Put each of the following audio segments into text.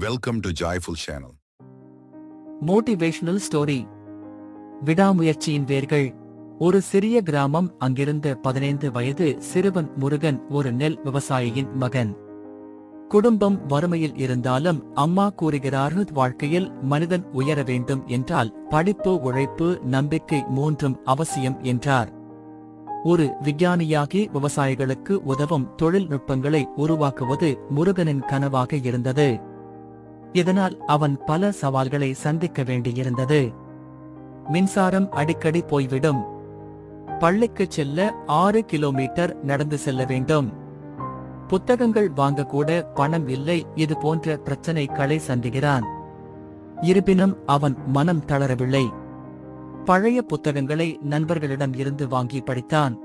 Welcome to joyful channel motivational story விடாமுயற்சியின் வேர்கள். ஒரு சிறிய கிராமம் அங்கிருந்த பதினைந்து வயது சிறுவன் முருகன் ஒரு நெல் விவசாயியின் மகன். குடும்பம் வறுமையில் இருந்தாலும் அம்மா கூறுகிறார்கள் வாழ்க்கையில் மனிதன் உயர வேண்டும் என்றால் படிப்பு உழைப்பு நம்பிக்கை மூன்றும் அவசியம் என்றார். ஒரு விஞ்ஞானியாகி விவசாயிகளுக்கு உதவும் தொழில்நுட்பங்களை உருவாக்குவது முருகனின் கனவாக இருந்தது. இதனால் அவன் பல சவால்களை சந்திக்க வேண்டியிருந்தது. மின்சாரம் அடிக்கடி போய்விடும். பள்ளிக்கு செல்ல ஆறு கிலோமீட்டர் நடந்து செல்ல வேண்டும். புத்தகங்கள் வாங்கக்கூட பணம் இல்லை இது போன்ற பிரச்சனைகளை சந்திக்கிறான். இருப்பினும் அவன் மனம் தளரவில்லை. பழைய புத்தகங்களை நண்பர்களிடம் இருந்து வாங்கி படித்தான்.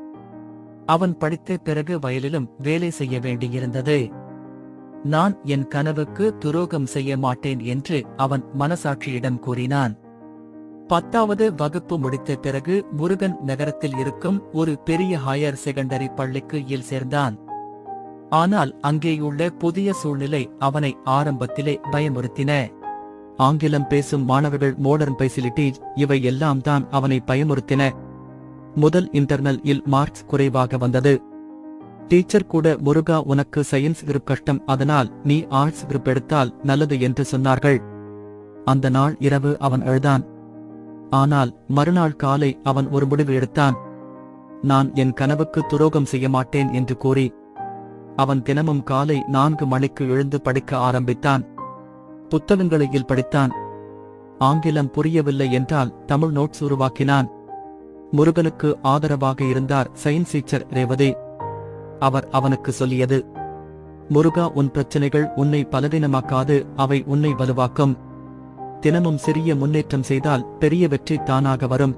அவன் படித்த பிறகு வயலிலும் வேலை செய்ய வேண்டியிருந்தது. நான் என் கனவுக்கு துரோகம் செய்ய மாட்டேன் என்று அவன் மனசாட்சியிடம் கூறினான். பத்தாவது வகுப்பு முடித்த பிறகு முருகன் நகரத்தில் இருக்கும் ஒரு பெரிய ஹையர் செகண்டரி பள்ளிக்கு இல் சேர்ந்தான். ஆனால் அங்கேயுள்ள புதிய சூழ்நிலை அவனை ஆரம்பத்திலே பயமுறுத்தின. ஆங்கிலம் பேசும் மாணவர்கள் மாடர்ன் ஃபெசிலிட்டிஸ் இவை எல்லாம் தான் அவனை பயமுறுத்தின. முதல் இன்டர்னல் இல் மார்க்ஸ் குறைவாக வந்தது. டீச்சர் கூட முருகா உனக்கு சயின்ஸ் குரூப் கஷ்டம். அதனால் நீ ஆர்ட்ஸ் குரூப் எடுத்தால் நல்லது என்று சொன்னார்கள். அந்த நாள் இரவு அவன் அழுதான். ஆனால் மறுநாள் காலை அவன் ஒரு முடிவு எடுத்தான். நான் என் கனவுக்கு துரோகம் செய்ய மாட்டேன் என்று கூறி அவன் தினமும் காலை நான்கு மணிக்கு எழுந்து படிக்க ஆரம்பித்தான். புத்தகங்களையில் படித்தான். ஆங்கிலம் புரியவில்லை என்றால் தமிழ் நோட்ஸ் உருவாக்கினான். முருகனுக்கு ஆதரவாக இருந்தார் சயின்ஸ் டீச்சர் ரேவதி. அவர் அவனுக்கு சொல்லியது முருகா உன் பிரச்சனைகள் உன்னை பலவீனமாக்காது அவை உன்னை வலுவாக்கும். தினமும் சிறிய முன்னேற்றம் செய்தால் பெரிய வெற்றி தானாக வரும்.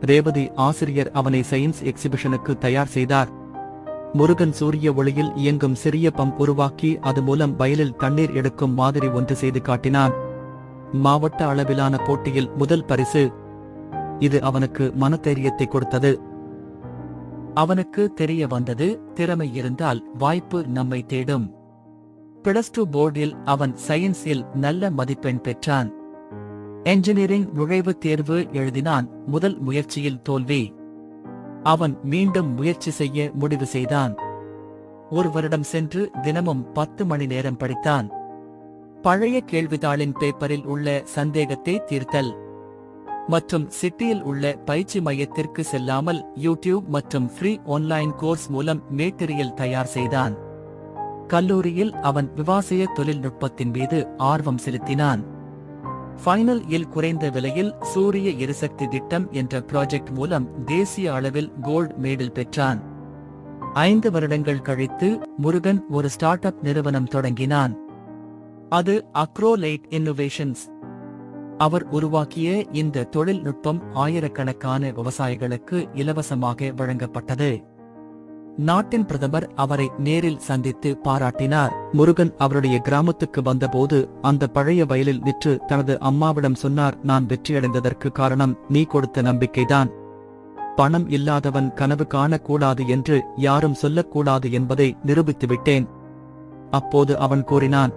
ரேவதி ஆசிரியர் அவனை சயின்ஸ் எக்ஸிபிஷனுக்கு தயார் செய்தார். முருகன் சூரிய ஒளியில் இயங்கும் சிறிய பம்ப் உருவாக்கி அது மூலம் வயலில் தண்ணீர் எடுக்கும் மாதிரி ஒன்று செய்து காட்டினான். மாவட்ட அளவிலான போட்டியில் முதல் பரிசு. இது அவனுக்கு மனதைரியத்தை கொடுத்தது. அவனுக்கு தெரிய வந்தது திறமை இருந்தால் வாய்ப்பு நம்மை தேடும். பிளஸ் டூ போர்டில் அவன் சயின்ஸில் நல்ல மதிப்பெண் பெற்றான். என்ஜினியரிங் நுழைவுத் தேர்வு எழுதினான் முதல் முயற்சியில் தோல்வி. அவன் மீண்டும் முயற்சி செய்ய முடிவு செய்தான். ஒரு வருடம் சென்று தினமும் பத்து மணி நேரம் படித்தான். பழைய கேள்வித்தாளின் பேப்பரில் உள்ள சந்தேகத்தை தீர்த்தல். மற்றும் சிட்டியில் உள்ள பயிற்சி மையத்திற்கு செல்லாமல் யூடியூப் மற்றும் ஃப்ரீ ஆன்லைன் கோர்ஸ் மூலம் மேட்டீரியல் தயார் செய்தான். கல்லூரியில் அவன் விவாசிய தொழில்நுட்பத்தின் மீது ஆர்வம் செலுத்தினான். ஃபைனல் இல் குறைந்த விலையில் சூரிய எரிசக்தி திட்டம் என்ற ப்ராஜெக்ட் மூலம் தேசிய அளவில் கோல்ட் மெடல் பெற்றான். ஐந்து வருடங்கள் கழித்து முருகன் ஒரு ஸ்டார்ட் அப் நிறுவனம் தொடங்கினான். அது அக்ரோலைட் இன்னோவேஷன்ஸ் அவர் உருவாக்கிய இந்த தொழில்நுட்பம் ஆயிரக்கணக்கான விவசாயிகளுக்கு இலவசமாக வழங்கப்பட்டது. நாட்டின் பிரதமர் அவரை நேரில் சந்தித்து பாராட்டினார். முருகன் அவருடைய கிராமத்துக்கு வந்தபோது அந்த பழைய வயலில் நிற்று தனது அம்மாவிடம் சொன்னார் நான் வெற்றியடைந்ததற்கு காரணம் நீ கொடுத்த நம்பிக்கைதான். பணம் இல்லாதவன் கனவு காணக்கூடாது என்று யாரும் சொல்லக்கூடாது என்பதை நிரூபித்து விட்டேன். அப்போது அவன் கூறினான்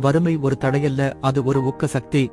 வறுமை ஒரு தடையல்ல அது ஒரு ஊக்க சக்தி